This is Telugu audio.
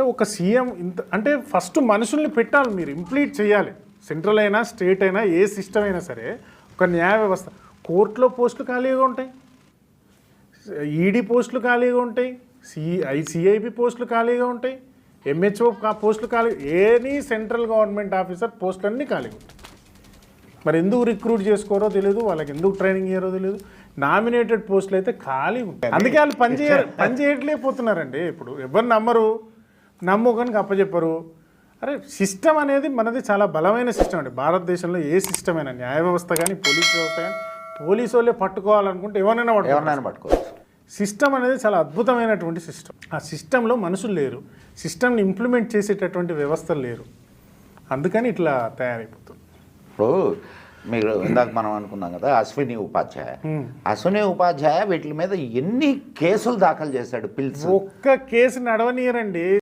అంటే ఒక సీఎం ఇంత అంటే ఫస్ట్ మనుషుల్ని పెట్టాలి మీరు ఇంప్లీట్ చేయాలి. సెంట్రల్ అయినా స్టేట్ అయినా ఏ సిస్టమ్ అయినా సరే ఒక న్యాయ వ్యవస్థ. కోర్టులో పోస్టులు ఖాళీగా ఉంటాయి. ఈడీ పోస్టులు ఖాళీగా ఉంటాయి. సి ఐసిఐబి పోస్టులు ఖాళీగా ఉంటాయి. ఎంహెచ్ఓ పోస్టులు ఖాళీ ఏనీ సెంట్రల్ గవర్నమెంట్ ఆఫీసర్ పోస్టులు అన్నీ ఖాళీగా ఉంటాయి. మరి ఎందుకు రిక్రూట్ చేసుకోరో తెలియదు వాళ్ళకి ఎందుకు ట్రైనింగ్ ఇయ్యారో తెలియదు నామినేటెడ్ పోస్టులు అయితే ఖాళీ ఉంటాయి. అందుకే వాళ్ళు పని చేయ పని చేయట్లేకపోతున్నారండి. ఇప్పుడు ఎవరు నమ్మరు. నమ్మకానికి అప్పచెప్పరు అరే సిస్టమ్ అనేది మనది చాలా బలమైన సిస్టమ్ అండి. భారతదేశంలో ఏ సిస్టమ్ అయినా న్యాయ వ్యవస్థ కానీ పోలీస్ వ్యవస్థ కానీ పోలీసు వాళ్ళే పట్టుకోవాలనుకుంటే ఎవరైనా ఎవరినైనా పట్టుకోవచ్చు. సిస్టమ్ అనేది చాలా అద్భుతమైనటువంటి సిస్టమ్. ఆ సిస్టంలో మనుషులు లేరు. సిస్టమ్ని ఇంప్లిమెంట్ చేసేటటువంటి వ్యవస్థలు లేరు. అందుకని ఇట్లా తయారైపోతుంది. ఇప్పుడు మీరు ఇందాక మనం అనుకున్నాం కదా అశ్విని ఉపాధ్యాయ. అశ్విని ఉపాధ్యాయ వీటి మీద ఎన్ని కేసులు దాఖలు చేశాడు? పిల్స్. ఒక్క కేసు నడవనీయరండి.